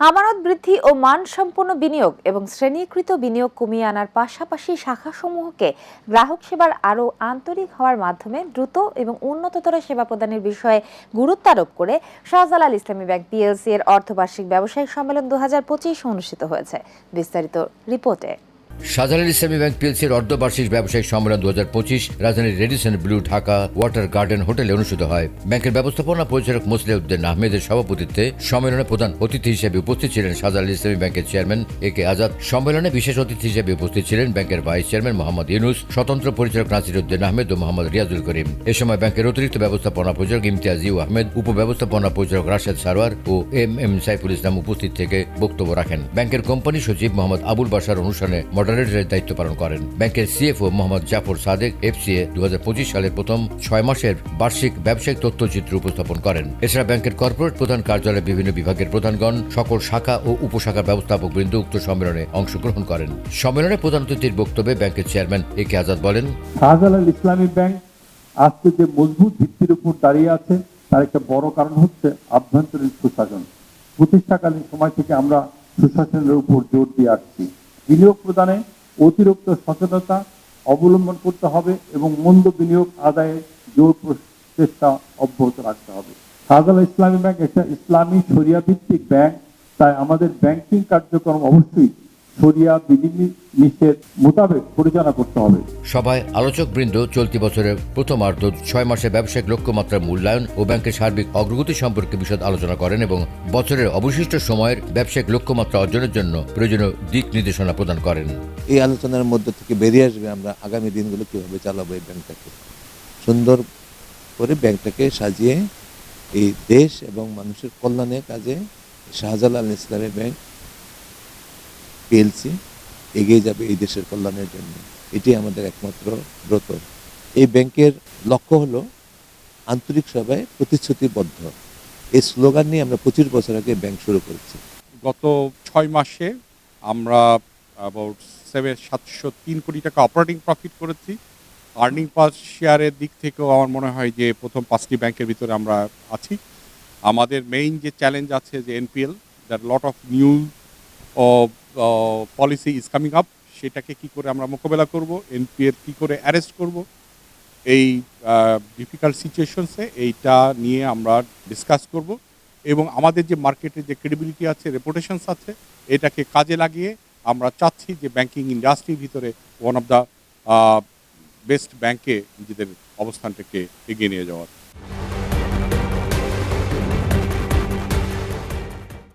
আমানত বৃদ্ধি ও মানসম্পন্ন বিনিয়োগ এবং শ্রেণীকৃত বিনিয়োগ কমিয়ে আনার পাশাপাশি শাখাসমূহকে গ্রাহক সেবার আরও আন্তরিক হওয়ার মাধ্যমে দ্রুত এবং উন্নততর সেবা প্রদানের বিষয়ে গুরুত্ব আরোপ করে শাহজালাল ইসলামী ব্যাংক পিএলসি এর অর্ধবার্ষিক ব্যবসায়িক সম্মেলন দু হাজার পঁচিশ অনুষ্ঠিত হয়েছে। বিস্তারিত রিপোর্টে। শাহজালাল ইসলামী ব্যাংক পিএলসির অর্ধবার্ষিক ব্যবসায়িক সম্মেলন দু হাজার পঁচিশ রাজধানীর Radisson Blu Dhaka Water Garden হোটেলে অনুষ্ঠিত হয়। ব্যাংকের ব্যবস্থাপনা পরিচালক মুসলিউদ্দিন আহমেদের সভাপতিত্বে সম্মেলনে প্রধান অতিথি হিসেবে উপস্থিত ছিলেন শাহজালাল ইসলামী ব্যাংকের চেয়ারম্যান এ কে আজাদ। সম্মেলনে বিশেষ অতিথি হিসেবে উপস্থিত ছিলেন ব্যাংকের ভাইস চেয়ারম্যান মোহাম্মদ ইউনুস, স্বতন্ত্র পরিচালক নাসির উদ্দিন আহমেদ ও মোহাম্মদ রিয়াজুল করিম। এ সময় ব্যাংকের অতিরিক্ত ব্যবস্থাপনা পরিচালক ইমতিয়াজ ইউ আহমেদ উপব্যবস্থাপনা পরিচালক রাশেদ সারওয়ার ও এম এম সাইফুল ইসলাম উপস্থিত থেকে বক্তব্য রাখেন। ব্যাংকের কোম্পানি সচিব মোহাম্মদ আবুল বাসার অনুষ্ঠানে মডারেটরের দায়িত্ব পালন করেন। ব্যাংকের সিএফও মোহাম্মদ জাফর সাদেক, এফসিএ দু সালের প্রথম ছয় মাসের বার্ষিক ব্যবসায়িক তথ্যচিত্র উপস্থাপন করেন। এছাড়া ব্যাংকের কর্পোরেট প্রধান কার্যালয়ে বিভিন্ন বিভাগের প্রধানগণ, সকল শাখা ও উপশাখার ব্যবস্থাপক বৃন্দ উক্ত সম্মেলনে অংশগ্রহণ করেন। সম্মেলনে প্রধান অতিথির বক্তব্যে ব্যাংকের চেয়ারম্যান এ কে আজাদ বলেন, শাহজালাল ইসলামী ব্যাংক আজকে যে মজবুত ভিত্তির উপর দাঁড়িয়ে আছে, তার একটা বড় কারণ হচ্ছে আভ্যন্তরীণ সুশাসন। প্রতিষ্ঠাকালীন সময় থেকে আমরা সুশাসনের উপর জোর দিয়ে আসছি। বিনিয়োগ প্রদানে অতিরিক্ত সচেতনতা অবলম্বন করতে হবে এবং মন্দ বিনিয়োগ আদায়ের জোর প্রচেষ্টা অব্যাহত রাখতে হবে। সাজাল ইসলামী ব্যাংক একটা ইসলামী সরিয়া ভিত্তিক ব্যাংক, তাই আমাদের ব্যাংকিং কার্যক্রম অবশ্যই শরিয়া বিধিনিষেধ মোতাবেক পরিচালনা করতে হবে। সভায় আলোচক বৃন্দ চলতি বছরের প্রথমার্ধ ছয় মাসে ব্যবসায়িক লক্ষ্যমাত্রার মূল্যায়ন ও ব্যাংকের সার্বিক অগ্রগতি সম্পর্কে বিশদ আলোচনা করেন এবং বছরের অবশিষ্ট সময়ের ব্যবসায়িক লক্ষ্যমাত্রা অর্জনের জন্য প্রয়োজনীয় দিক নির্দেশনা প্রদান করেন। এই আলোচনার মধ্যে থেকে বেরিয়ে আসবে আমরা আগামী দিনগুলো কীভাবে চালাবো এই ব্যাংকটাকে। সুন্দর করে ব্যাংকটাকে সাজিয়ে এই দেশ এবং মানুষের কল্যাণের কাজে শাহজালাল ইসলামী ব্যাংক পিএলসি এগিয়ে যাবে এই দেশের কল্যাণের জন্য। এটি আমাদের একমাত্র ব্রত। এই ব্যাংকের লক্ষ্য হলো আন্তরিক সভায় প্রতিশ্রুতিবদ্ধ। এই স্লোগান নিয়ে আমরা পঁচিশ বছর আগে ব্যাংক শুরু করেছি। গত ছয় মাসে আমরা অ্যাবাউট সেভেন সাতশো তিন কোটি টাকা অপারেটিং প্রফিট করেছি। আর্নিং পার শেয়ারের দিক থেকেও আমার মনে হয় যে প্রথম পাঁচটি ব্যাংকের ভিতরে আমরা আছি। আমাদের মেইন যে চ্যালেঞ্জ আছে যে NPL that lot of new policy is coming up সেটাকে কি করে আমরা মোকাবেলা করব এনপিএল কি করে অ্যারেস্ট করব, এই ডিফিকাল্ট সিচুয়েশনসে এইটা নিয়ে আমরা ডিসকাস করব এবং আমাদের যে মার্কেটে যে ক্রেডিবিলিটি আছে রেপুটেশনস আছে, এটাকে কাজে লাগিয়ে আমরা চাচ্ছি যে ব্যাংকিং ইন্ডাস্ট্রির ভিতরে ওয়ান অফ দ্য বেস্ট ব্যাংকে নিজেদের অবস্থানটাকে এগিয়ে নিয়ে যাওয়ার।